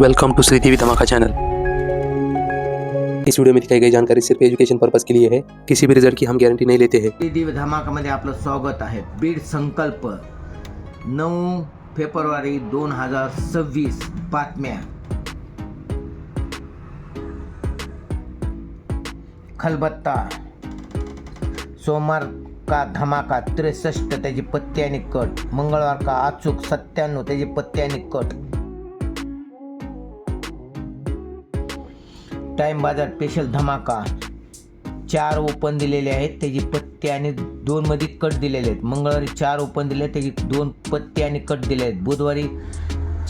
Welcome to Shri देवी धमाका channel इस video में दिखाई गई जानकारी सिर्फ एजुकेशन पर्पज के लिए है। किसी भी रिजल्ट की हम गारंटी नहीं लेते हैं। दिव धमाकामध्ये आपलं स्वागत आहे. बीड संकल्प नऊ फेब्रुवारी दोन हजार सव्वीस बातम्या. खलबत्ता. सोमवार का धमाका त्रेसष्ट त्याची पत्ती आणि कट. मंगळवार का अचूक सत्त्याण्णव त्याची पत्ती आणि कट. टाइम बाजार स्पेशल धमाका. चार ओपन दिलेले आहेत त्याची पत्ते आणि दोनमध्ये कट दिलेले आहेत. मंगळवारी चार ओपन दिले त्याची दोन पत्ते आणि कट दिले आहेत. बुधवारी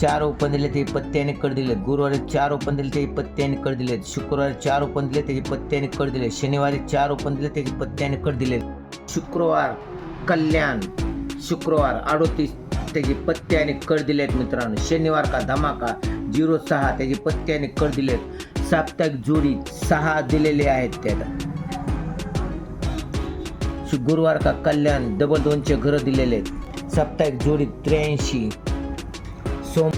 चार ओपन दिले त्याची पत्ते आणि कट दिले आहेत. गुरुवारी चार ओपन दिले त्याची पत्ते आणि कट दिले आहेत. शुक्रवारी चार ओपन दिले त्याची पत्ते आणि कट दिले शनिवारी चार ओपन दिले त्याची पत्ते आणि कट दिले आहेत. शुक्रवार कल्याण. शुक्रवार अडोतीस त्याची पत्ते आणि कट दिले आहेत मित्रांनो. शनिवार का धमाका? झिरो सहा त्याची पत्ते आणि कट दिले आहेत. साप्ताहिक जोडी सहा दिलेले आहेत त्याला गुरुवार का कल्याण डबल दोनचे घरं दिलेले आहेत. साप्ताहिक जोडी त्र्याऐंशी. सोम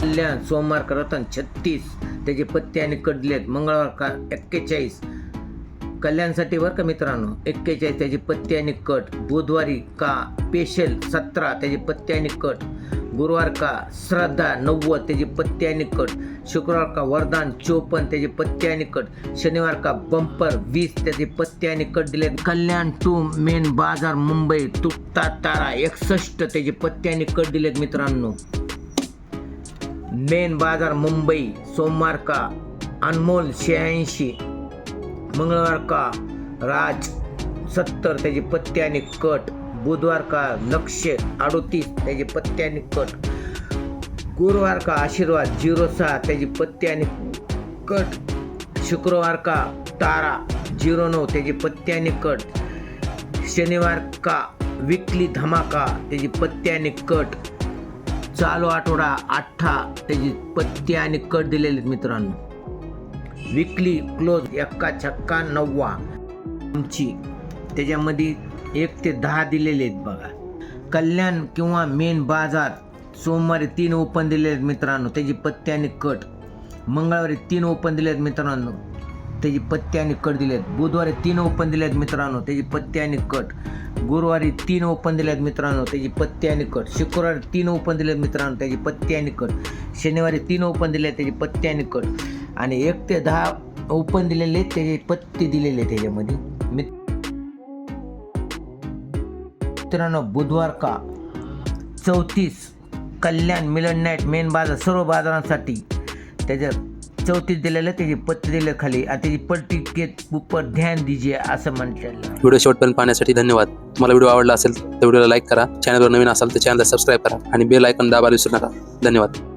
कल्याण सोमवार का रतन छत्तीस. त्याचे पत्ते आणि कट आहेत मंगळवार का एक्केचाळीस. कल्याणसाठी बरं का मित्रांनो एक्केचाळीस त्याचे पत्ते आणि कट. बुधवारी का पेशल सतरा त्याचे पत्ते आणि कट. गुरुवार का श्रद्धा नव्वद त्याची पत्ते आणि कट. शुक्रवार का वरदान चोपन्न त्याची पत्ते आणि कट. शनिवार का बंपर वीस त्याचे पत्ते आणि कट दिले. कल्याण टू मेन बाजार मुंबई तुटता तारा एकसष्ट त्याचे पत्ते आणि कट दिलेत मित्रांनो. मेन बाजार मुंबई सोमवार का अनमोल शहाऐंशी. मंगळवार का राज सत्तर त्याची पत्ते आणि कट. बुधवार का लक्ष्य अडोतीस त्याची पत्ते आणि कट. गुरुवार का आशीर्वाद झिरो सहा त्याची पत्ते आणि कट. शुक्रवार का तारा झिरो नऊ त्याची पत्ते आणि कट. शनिवार का विकली धमाका त्याची पत्ते आणि कट. चालू आठवडा आठा त्याची पत्ते आणि कट दिलेले आहेत मित्रांनो. विकली क्लोज एक्का छक्का नव्वा आमची. त्याच्यामध्ये एक ते दहा दिलेले आहेत बघा. कल्याण किंवा मेन बाजार सोमवारी तीन ओपन दिले आहेत मित्रांनो त्याची पत्ते आणि कट. मंगळवारी तीन ओपन दिले आहेत मित्रांनो त्याची पत्ते आणि कट दिले आहेत. बुधवारी तीन ओपन दिले आहेत मित्रांनो त्याची पत्ते आणि कट. गुरुवारी तीन ओपन दिले आहेत मित्रांनो त्याची पत्ते आणि कट. शुक्रवारी तीन ओपन दिले आहेत मित्रांनो त्याची पत्ते आणि कट. शनिवारी तीन ओपन दिले आहेत त्याची पत्ते आणि कट. आणि एक ते दहा ओपन दिलेले आहेत त्याचे पत्ते दिलेले आहेत त्याच्यामध्ये. मित्र मित्रांनो बुधवार का? चौतीस कल्याण मिलन नाईट मेन बाजार सर्व बाजारांसाठी त्याच्या चौतीस दिलेलं त्याची पत्र दिलं खाली. आणि त्याची पट्टी घेत उपर ध्यान दीजिए असं म्हटलेलं व्हिडिओ शेवटपर्यंत पाहण्यासाठी धन्यवाद. तुम्हाला व्हिडिओ आवडला असेल तर व्हिडिओला लाईक करा. चॅनलवर नवीन असाल तर चॅनलला सबस्क्राईब करा. आणि बेल आयकॉन दाबायला विसरू नका. धन्यवाद.